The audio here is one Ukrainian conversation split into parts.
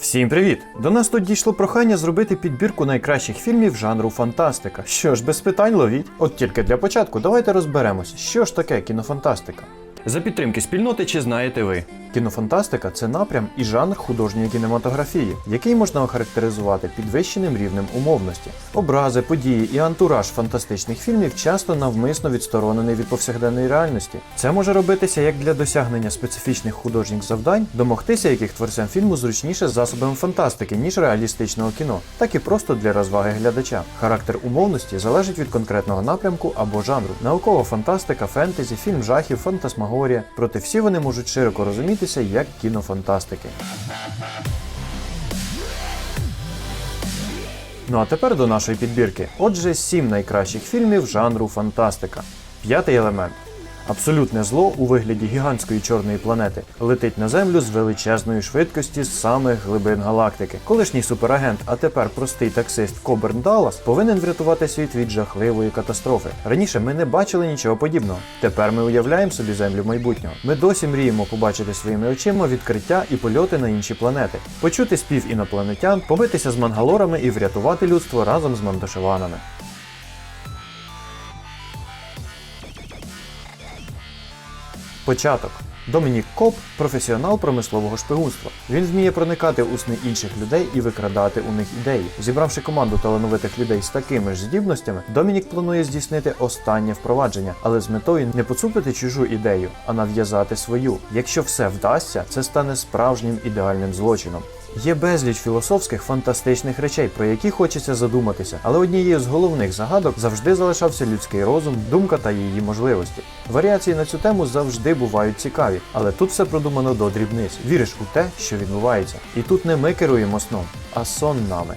Всім привіт! До нас тут дійшло прохання зробити підбірку найкращих фільмів жанру фантастика. Що ж, без питань ловіть. От тільки для початку давайте розберемось, що ж таке кінофантастика. За підтримки спільноти чи знаєте ви? Кінофантастика це напрям і жанр художньої кінематографії, який можна охарактеризувати підвищеним рівнем умовності. Образи, події і антураж фантастичних фільмів часто навмисно відсторонений від повсякденної реальності. Це може робитися як для досягнення специфічних художніх завдань, домогтися яких творцям фільму зручніше з засобами фантастики, ніж реалістичного кіно, так і просто для розваги глядача. Характер умовності залежить від конкретного напрямку або жанру. Наукова фантастика, фентезі, фільм жахів, фантасмагорія. Проте всі вони можуть широко розумітися як кінофантастики. Ну а тепер до нашої підбірки. Отже, сім найкращих фільмів жанру фантастика. П'ятий елемент. Абсолютне зло у вигляді гігантської чорної планети летить на землю з величезної швидкості з самих глибин галактики. Колишній суперагент, а тепер простий таксист Коберн Даллас повинен врятувати світ від жахливої катастрофи. Раніше ми не бачили нічого подібного. Тепер ми уявляємо собі землю майбутнього. Ми досі мріємо побачити своїми очима відкриття і польоти на інші планети, почути спів інопланетян, побитися з мангалорами і врятувати людство разом з мандашеванами. Початок. Домінік Коп професіонал промислового шпигунства. Він вміє проникати у сни інших людей і викрадати у них ідеї. Зібравши команду талановитих людей з такими ж здібностями, Домінік планує здійснити останнє впровадження, але з метою не поцупити чужу ідею, а нав'язати свою. Якщо все вдасться, це стане справжнім ідеальним злочином. Є безліч філософських фантастичних речей, про які хочеться задуматися, але однією з головних загадок завжди залишався людський розум, думка та її можливості. Варіації на цю тему завжди бувають цікаві, але тут все продумано до дрібниць. Віриш у те, що відбувається. І тут не ми керуємо сном, а сон нами.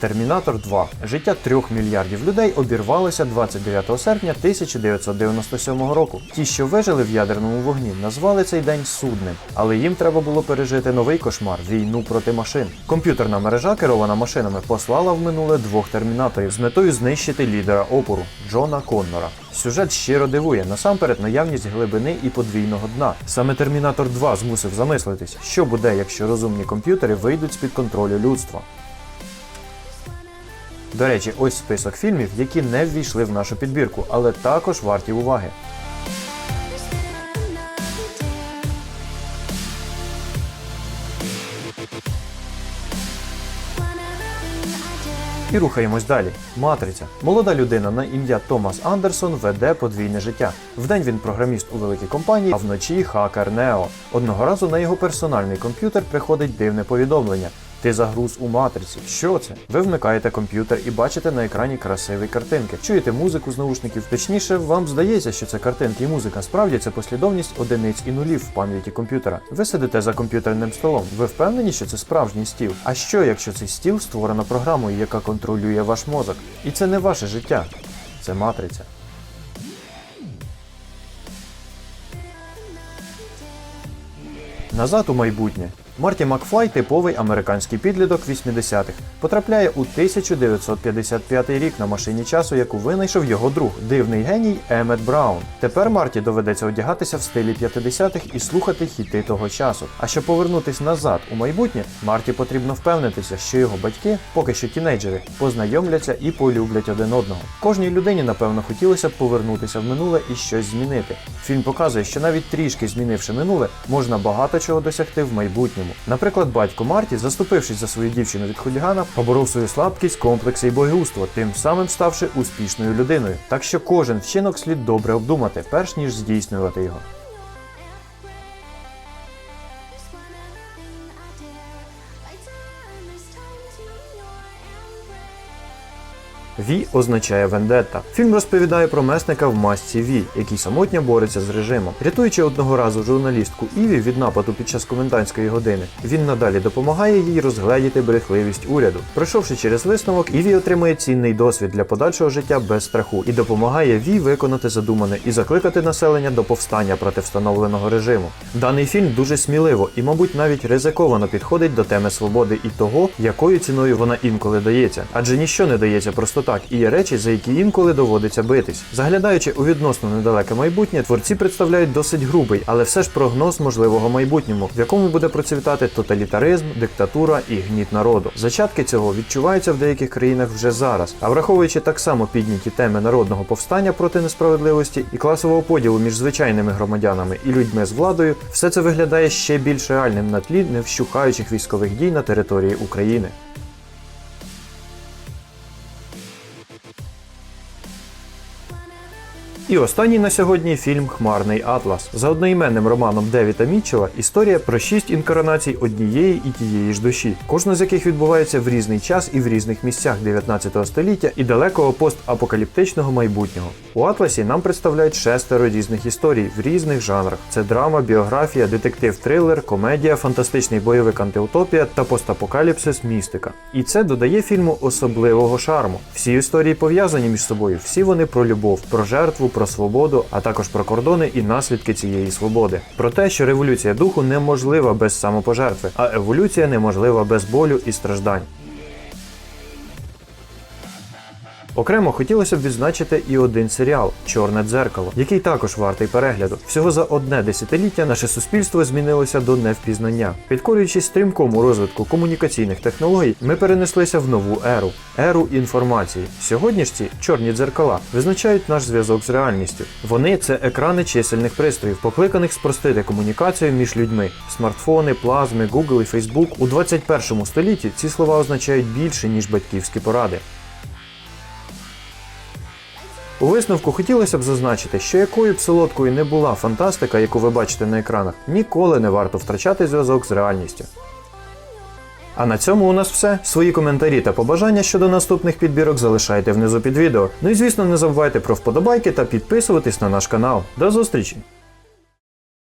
Термінатор 2. Життя трьох мільярдів людей обірвалося 29 серпня 1997 року. Ті, що вижили в ядерному вогні, назвали цей день судним, але їм треба було пережити новий кошмар війну проти машин. Комп'ютерна мережа, керована машинами, послала в минуле двох термінаторів з метою знищити лідера опору Джона Коннора. Сюжет щиро дивує насамперед наявність глибини і подвійного дна. Саме Термінатор 2 змусив замислитись, що буде, якщо розумні комп'ютери вийдуть з-під контролю людства. До речі, ось список фільмів, які не ввійшли в нашу підбірку, але також варті уваги. І рухаємось далі. Матриця. Молода людина на ім'я Томас Андерсон веде подвійне життя. Вдень він програміст у великій компанії, а вночі хакер Нео. Одного разу на його персональний комп'ютер приходить дивне повідомлення. Ти загруз у матриці. Що це? Ви вмикаєте комп'ютер і бачите на екрані красиві картинки. Чуєте музику з наушників. Точніше, вам здається, що це картинки і музика. Справді це послідовність одиниць і нулів в пам'яті комп'ютера. Ви сидите за комп'ютерним столом. Ви впевнені, що це справжній стіл? А що, якщо цей стіл створено програмою, яка контролює ваш мозок? І це не ваше життя, це матриця. Назад у майбутнє. Марті Макфлай типовий американський підліток 80-х. Потрапляє у 1955 рік на машині часу, яку винайшов його друг, дивний геній Емет Браун. Тепер Марті доведеться одягатися в стилі 50-х і слухати хіти того часу. А щоб повернутись назад у майбутнє, Марті потрібно впевнитися, що його батьки, поки що тінейджери, познайомляться і полюблять один одного. Кожній людині, напевно, хотілося б повернутися в минуле і щось змінити. Фільм показує, що навіть трішки змінивши минуле, можна багато чого досягти в майбутньому. Наприклад, батько Марті, заступившись за свою дівчину від хулігана, поборов свою слабкість, комплекси і боягузтво, тим самим ставши успішною людиною. Так що кожен вчинок слід добре обдумати, перш ніж здійснювати його. Ві означає вендетта. Фільм розповідає про месника в масці Ві, який самотньо бореться з режимом. Рятуючи одного разу журналістку Іві від нападу під час комендантської години, він надалі допомагає їй розгледіти брехливість уряду. Пройшовши через висновок, Іві отримує цінний досвід для подальшого життя без страху і допомагає Ві виконати задумане і закликати населення до повстання проти встановленого режиму. Даний фільм дуже сміливо і, мабуть, навіть ризиковано підходить до теми свободи і того, якою ціною вона інколи дається, адже ніщо не дається просто так, і є речі, за які інколи доводиться битись. Заглядаючи у відносно недалеке майбутнє, творці представляють досить грубий, але все ж прогноз можливого майбутньому, в якому буде процвітати тоталітаризм, диктатура і гніт народу. Зачатки цього відчуваються в деяких країнах вже зараз. А враховуючи так само підняті теми народного повстання проти несправедливості і класового поділу між звичайними громадянами і людьми з владою, все це виглядає ще більш реальним на тлі невщухаючих військових дій на території України. І останній на сьогодні фільм Хмарний Атлас. За одноіменним романом Девіта Мітчела історія про шість інкарнацій однієї і тієї ж душі, кожна з яких відбувається в різний час і в різних місцях 19 століття і далекого постапокаліптичного майбутнього. У Атласі нам представляють шестеро різних історій в різних жанрах: це драма, біографія, детектив, трилер, комедія, фантастичний бойовик антиутопія та постапокаліпсис містика. І це додає фільму особливого шарму. Всі історії пов'язані між собою, всі вони про любов, про жертву, про свободу, а також про кордони і наслідки цієї свободи. Про те, що революція духу неможлива без самопожертви, а еволюція неможлива без болю і страждань. Окремо хотілося б відзначити і один серіал Чорне дзеркало, який також вартий перегляду. Всього за одне десятиліття наше суспільство змінилося до невпізнання. Підкорюючись стрімкому розвитку комунікаційних технологій, ми перенеслися в нову еру еру інформації. Сьогодні ж ці чорні дзеркала визначають наш зв'язок з реальністю. Вони це екрани чисельних пристроїв, покликаних спростити комунікацію між людьми. Смартфони, плазми, Google і Facebook. У 21 столітті ці слова означають більше ніж батьківські поради. Висновку хотілося б зазначити, що якою б солодкою не була фантастика, яку ви бачите на екранах, ніколи не варто втрачати зв'язок з реальністю. А на цьому у нас все. Свої коментарі та побажання щодо наступних підбірок залишайте внизу під відео. Ну і звісно, не забувайте про вподобайки та підписуватись на наш канал. До зустрічі!